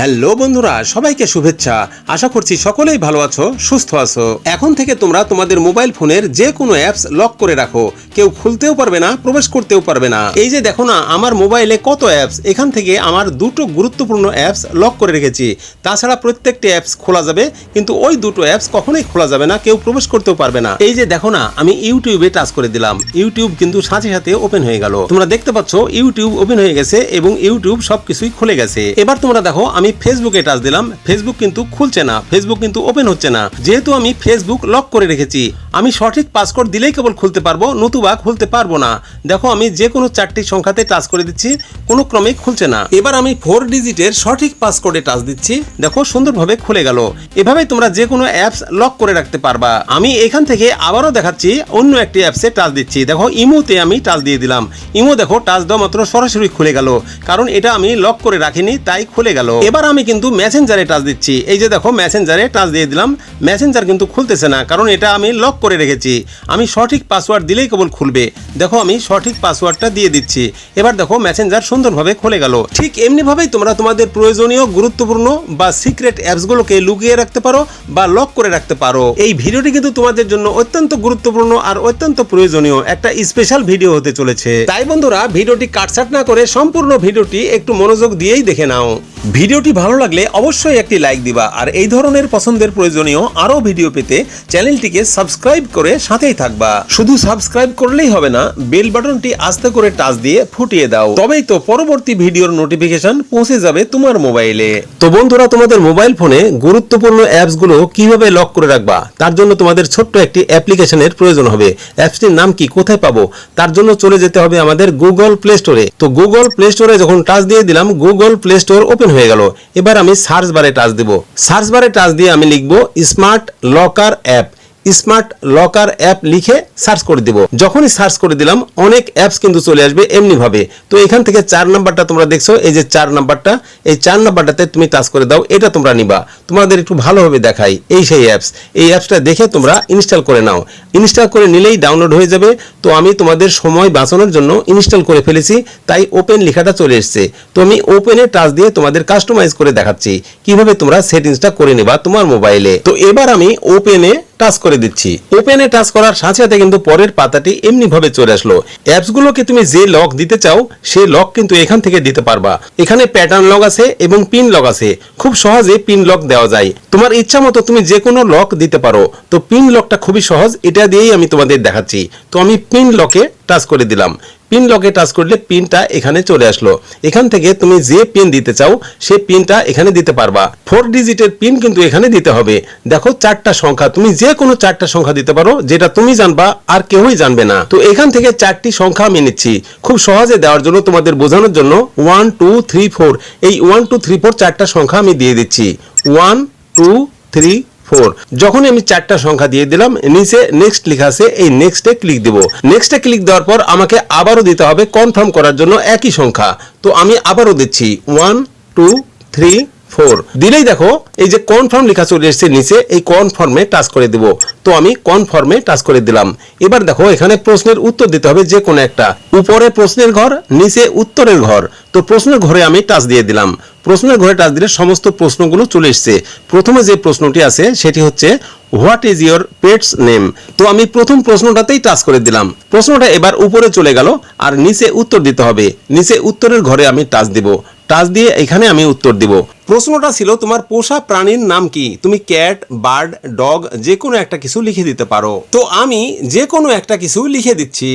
Hello বন্ধুরা, সবাইকে শুভেচ্ছা। আশা করছি সকলেই ভালো আছো, সুস্থ আছো। এখন থেকে তোমরা তোমাদের মোবাইল ফোনের যে কোনো অ্যাপস লক করে রাখো। কেউ খুলতেও পারবে না, প্রবেশ করতেও পারবে না। এই যে দেখো না, আমার মোবাইলে কত অ্যাপস, এখান থেকে আমার দুটো গুরুত্বপূর্ণ অ্যাপস লক করে রেখেছি। তাছাড়া প্রত্যেকটি অ্যাপস খোলা যাবে, কিন্তু ওই দুটো অ্যাপস কখনোই খোলা যাবে না, কেউ প্রবেশ করতেও পারবে না। এই যে দেখো না, আমি ইউটিউবে টাচ করে দিলাম। ইউটিউব কিন্তু সাথে সাথে ওপেন হয়ে গেল। তোমরা দেখতে পাচ্ছ, ইউটিউব ওপেন হয়ে গেছে এবং ইউটিউব সবকিছুই খুলে গেছে। এবার তোমরা দেখো, আমি ফেসবুকে টাচ দিলাম। ফেসবুক কিন্তু খুলছে না। ফেসবুক কিন্তু ওপেন হচ্ছে না। যেহেতু আমি ফেসবুক লক করে রেখেছি। আমি সঠিক পাসওয়ার্ড দিলেই কেবল খুলতে পারব, নতুবা খুলতে পারব না। দেখো, আমি যে কোনো চারটি সংখ্যাতে টাচ করে দিচ্ছি, কোনো ক্রমে খুলছে না। এবার আমি ফোর ডিজিটের সঠিক পাসকোডে টাচ দিচ্ছি। দেখো, সুন্দরভাবে খুলে গেল। এভাবেই তোমরা যে কোনো অ্যাপস লক করে রাখতে পারবা। আমি এখান থেকে আবারও দেখাচ্ছি, অন্য একটি অ্যাপসে টাচ দিচ্ছি। দেখো, ইমোতে আমি টাচ দিয়ে দিলাম। ইমো দেখো, টাচ দেওয়া মাত্র সরাসরি খুলে গেল। কারণ এটা আমি লক করে রাখিনি, তাই খুলে গেল। এবার আমি কিন্তু মেসেঞ্জারে টাচ দিচ্ছি। এই যে দেখো মেসেঞ্জারে টাচ দিয়ে দিলাম। মেসেঞ্জার কিন্তু খুলতেছে না, কারণ এটা আমি লক করে রেখেছি। আমি সঠিক পাসওয়ার্ড দিলেই কেবল খুলবে। দেখো, আমি সঠিক পাসওয়ার্ডটা দিয়ে দিচ্ছি। এবার দেখো মেসেঞ্জার সুন্দরভাবে খুলে গেল। ঠিক এমনিভাবেই তোমরা তোমাদের প্রয়োজনীয়, গুরুত্বপূর্ণ বা সিক্রেট অ্যাপসগুলোকে লুকিয়ে রাখতে পারো বা লক করে রাখতে পারো। এই ভিডিওটি কিন্তু তোমাদের জন্য অত্যন্ত গুরুত্বপূর্ণ আর অত্যন্ত প্রয়োজনীয় একটা স্পেশাল ভিডিও হতে চলেছে। তাই বন্ধুরা, ভিডিওটি কাটছাট না করে সম্পূর্ণ ভিডিওটি একটু মনোযোগ দিয়েই দেখে নাও। ভিডিওটি ভালো লাগলে অবশ্যই একটি লাইক দিবা আর এই ধরনের পছন্দের প্রয়োজনীয় আরও ভিডিও পেতে চ্যানেলটিকে সাবস্ক্রাইব করে সাথেই থাকবা। শুধু সাবস্ক্রাইব করলেই হবে না, বেল বাটনটি আস্তে করে টাচ দিয়ে ফুটিয়ে দাও। তবেই তো পরবর্তী ভিডিওর নোটিফিকেশন পৌঁছে যাবে তোমার মোবাইলে। তো বন্ধুরা, তোমাদের মোবাইল ফোনে গুরুত্বপূর্ণ অ্যাপসগুলো কীভাবে লক করে রাখবা, তার জন্য তোমাদের ছোট্ট একটি অ্যাপ্লিকেশনের প্রয়োজন হবে। অ্যাপসটির নাম কি, কোথায় পাবো, তার জন্য চলে যেতে হবে আমাদের গুগল প্লে স্টোরে তো গুগল প্লে স্টোরে যখন টাচ দিয়ে দিলাম গুগল প্লে স্টোর ওপেন হয়ে গেল। এবার আমি সার্চ বারে টাচ দেব। সার্চ বারে টাচ দিয়ে আমি লিখব smart locker app smart locker app লিখে সার্চ করে দিব। যখনই সার্চ করে দিলাম, অনেক অ্যাপস কিন্তু চলে আসবে এমনি ভাবে তো এখান থেকে চার নাম্বারটা তোমরা দেখছ, এই যে চার নাম্বারটা, এই চার নাম্বারটাতে তুমি টাচ করে দাও, এটা তোমরা নিবা। তোমাদের একটু ভালোভাবে দেখাই এই সেই অ্যাপস। এই অ্যাপসটা দেখে তোমরা ইনস্টল করে নাও। ইনস্টল করে নিলেই ডাউনলোড হয়ে যাবে। তো আমি তোমাদের সময় বাঁচানোর জন্য ইনস্টল করে ফেলেছি, তাই ওপেন লেখাটা চলে এসছে। তো আমি ওপেনে টাচ দিয়ে তোমাদের কাস্টমাইজ করে দেখাচ্ছি। কীভাবে তোমরা সেটিংসটা করে নেবা তোমার মোবাইলে। তো এবার আমি ওপেনে টাচ করে দিচ্ছি। ওপেনে টাচ করার সাথে সাথে কিন্তু পরের পাতাটি এমনি ভাবে চলে আসলো। অ্যাপসগুলোকে তুমি যে লক দিতে চাও সেই লক কিন্তু এখান থেকে দিতে পারবা। এখানে প্যাটার্ন লক আছে এবং পিন লক আছে। খুব সহজে পিন লক দেওয়া যায়। তোমার ইচ্ছা মতো তুমি যে কোনো লক দিতে পারো। তো পিন লকটা খুবই সহজ, এটা দিয়েই আমি তোমাদের দেখাচ্ছি। তো আমি পিন লকে টাচ করে দিলাম। পিন লকে টাচ করলে পিনটা এখানে চলে আসলো। এখান থেকে তুমি যে পিন দিতে চাও সেই পিনটা এখানে দিতে পারবা। ফোর ডিজিটের পিন কিন্তু এখানে দিতে হবে। দেখো, চারটা সংখ্যা। তুমি যে কোনো চারটা সংখ্যা দিতে পারো, যেটা তুমি জানবা, আর কেউই জানবে না। তো এখান থেকে চারটি সংখ্যা আমি নিচ্ছি। খুব সহজে দেওয়ার জন্য তোমাদের বোঝানোর জন্য ওয়ান টু থ্রি ফোর এই ওয়ান টু থ্রি ফোর চারটা সংখ্যা আমি দিয়ে দিচ্ছি। ওয়ান টু থ্রি ফোর যখন আমি চারটা সংখ্যা দিয়ে দিলাম, নিচে নেক্সট লেখা আছে, এই নেক্সটে ক্লিক দিব। নেক্সটে ক্লিক দেওয়ার পর আমাকে আবারও দিতে হবে কনফার্ম করার জন্য একই সংখ্যা। তো আমি আবারও দিচ্ছি। ওয়ান টু থ্রি ফোর দিলেই দেখো, এই যে কনফার্ম লেখা চলে এসেছে নিচে, এই কনফার্মে টাচ করে দিব। তো আমি কনফার্মে টাচ করে দিলাম। এবার দেখো, এখানে প্রশ্নের উত্তর দিতে হবে যে কোনো একটা। উপরে প্রশ্নের ঘর, নিচে উত্তরের ঘর। তো প্রশ্নের ঘরে আমি টাচ দিয়ে দিলাম। প্রশ্নের ঘরে টাচ দিলে সমস্ত প্রশ্নগুলো চলে এসছে। প্রথমে যে প্রশ্নটি আছে, সেটি হচ্ছে what is your pet's name তো আমি প্রথম প্রশ্নটাতেই টাচ করে দিলাম। প্রশ্নটা এবার উপরে চলে গেল, আর নিচে উত্তর দিতে হবে। নিচে উত্তরের ঘরে আমি টাচ দিব। টাচ দিয়ে এখানে আমি উত্তর দিব। প্রশ্নটা ছিল তোমার পোষা প্রাণীর নাম কি? তুমি ক্যাট বার্ড ডগ যে কোনো একটা কিছু লিখে দিতে পারো। তো আমি যে কোনো একটা কিছু লিখে দিচ্ছি।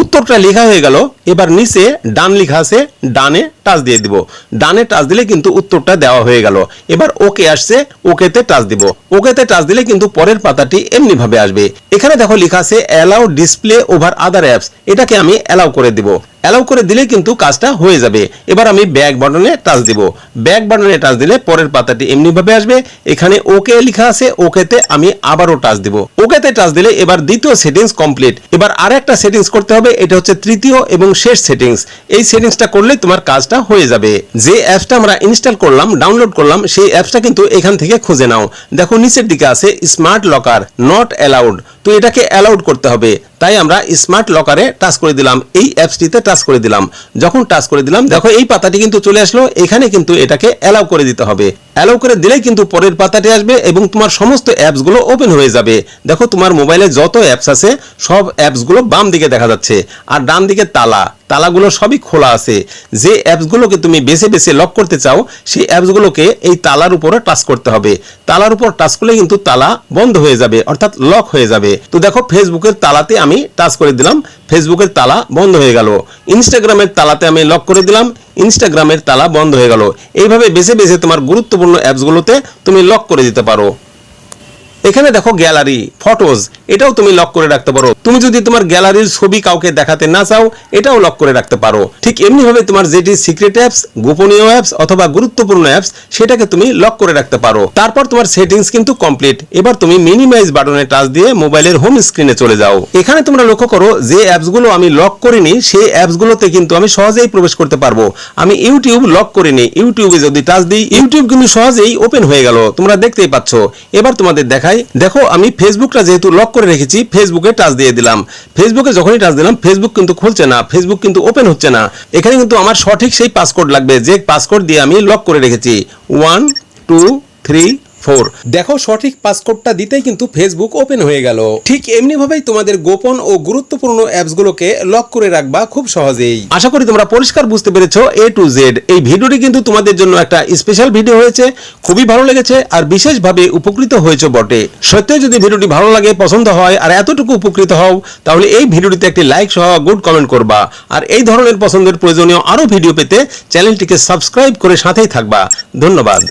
উত্তরটা লেখা হয়ে গেল এবার নিচে ডান লেখা আছে ডানে টাচ দিয়ে দিব। ডানে টাচ দিলে কিন্তু উত্তরটা দেওয়া হয়ে গেল। এবার ওকে আসছে ওকেতে টাচ দিব। ওকেতে টাচ দিলে কিন্তু পরের পাতাটি এমনি ভাবে আসবে। এখানে দেখো লেখা আছে allow display over other apps এটাকে আমি অ্যালাউ করে দিব। অ্যালাউ করে দিলে কিন্তু কাজটা হয়ে যাবে। এবার আমি ব্যাক বাটনে টাচ দিব। ব্যাক বাটনে টাচ দিলে পরের পাতাটি এমনি ভাবে আসবে। এখানে ওকে লেখা আছে ওকেতে আমি আবারও টাচ দিব। ওকেতে টাচ দিলে এবার দ্বিতীয় সেটিংস কমপ্লিট এবার আর একটা সেটিংস করতে হবে, এটা হচ্ছে তৃতীয় এবং শেষ সেটিংস এই সেটিংসটা করলে তোমার কাজটা হয়ে যাবে। যে অ্যাপসটা আমরা ইনস্টল করলাম ডাউনলোড করলাম, সেই অ্যাপসটা কিন্তু এখান থেকে খুঁজে নাও। দেখো, নিচের দিকে আছে স্মার্ট লকার নট অ্যালাউড তো এটাকে অ্যালাউড করতে হবে। তাই আমরা স্মার্ট লকারে টাচ করে দিলাম। এই অ্যাপসটিতে টাচ করে দিলাম। যখন টাচ করে দিলাম, দেখো এই পাতাটি কিন্তু চলে আসলো। এখানে কিন্তু এটাকে অ্যালাউ করে দিতে হবে। অ্যালাউ করে দিলেই কিন্তু পরের পাতাটি আসবে এবং তোমার সমস্ত অ্যাপসগুলো ওপেন হয়ে যাবে। দেখো তোমার মোবাইলে যত অ্যাপস আছে, সব অ্যাপসগুলো বাম দিকে দেখা যাচ্ছে। আর ডান দিকে তালা। তালাগুলো সবই খোলা আছে। যে অ্যাপসগুলোকে তুমি বেছে বেছে লক করতে চাও, সেই অ্যাপসগুলোকে এই তালার উপরে টাচ করতে হবে। তালার উপর টাচ করলে কিন্তু তালা বন্ধ হয়ে যাবে, অর্থাৎ লক হয়ে যাবে। তো দেখো, ফেসবুকের তালাতে আমি টাচ করে দিলাম, ফেসবুকের তালা বন্ধ হয়ে গেল। ইনস্টাগ্রামের তালাতে আমি লক করে দিলাম, ইনস্টাগ্রামের তালা বন্ধ হয়ে গেল। এইভাবে বেছে বেছে তোমার গুরুত্বপূর্ণ অ্যাপসগুলোতে তুমি লক করে দিতে পারো। এখানে দেখো গ্যালারি ফটোজ এটাও তুমি লক করে রাখতে পারো। তুমি যদি তোমার গ্যালারির ছবি কাউকে দেখাতে না চাও, এটাও লক করে রাখতে পারো। ঠিক এমনি ভাবে তোমার যেটি সিক্রেট অ্যাপস গোপনীয় অ্যাপস অথবা গুরুত্বপূর্ণ অ্যাপস সেটাকে তুমি লক করে রাখতে পারো। তারপর তোমার সেটিংস কিন্তু কমপ্লিট এবার তুমি মিনিমাইজ বাটনে টাচ দিয়ে মোবাইলের হোম স্ক্রিনে চলে যাও। এখানে তোমরা লক্ষ্য করো, যে অ্যাপসগুলো আমি লক করিনি, সেই অ্যাপসগুলোতে কিন্তু আমি সহজেই প্রবেশ করতে পারব। আমি ইউটিউব লক করিনি। ইউটিউবে যদি টাচ দিই ইউটিউব কিন্তু সহজেই ওপেন হয়ে গেল। তোমরা দেখতেই পাচ্ছ। এবার তোমাদের দেখাই দেখো, আমি ফেসবুকটা যেহেতু লক করে রেখেছি ফেসবুকে টাচ দিয়ে দিলাম। ফেসবুকে যখনই টাচ দিলাম ফেসবুক কিন্তু খুলছে না ফেসবুক কিন্তু ওপেন হচ্ছে না। এখানে কিন্তু আমার সঠিক সেই পাসকোড লাগবে। যে পাসকোড দিয়ে আমি লক করে রেখেছি। One two three four. দেখো, সঠিক পাসকোডটা দিতেই কিন্তু ফেসবুক ওপেন হয়ে গেল। ঠিক এমনি ভাবেই তোমাদের গোপন ও গুরুত্বপূর্ণ অ্যাপসগুলোকে লক করে রাখবা খুব সহজেই। আশা করি তোমরা পরিষ্কার বুঝতে পেরেছ এ টু জেড এই ভিডিওটি কিন্তু তোমাদের জন্য একটা স্পেশাল ভিডিও হয়েছে, খুবই ভালো লেগেছে আর বিশেষভাবে উপকৃত হয়েছে বটে। সত্যি যদি ভিডিওটি ভালো লাগে, পছন্দ হয় আর এতটুকু উপকৃত হও, তাহলে এই ভিডিওটিতে একটি লাইক সহ গুড কমেন্ট করবা। আর এই ধরনের পছন্দের প্রয়োজনীয় আরও ভিডিও পেতে চ্যানেলটিকে সাবস্ক্রাইব করে সাথেই থাকবা। ধন্যবাদ।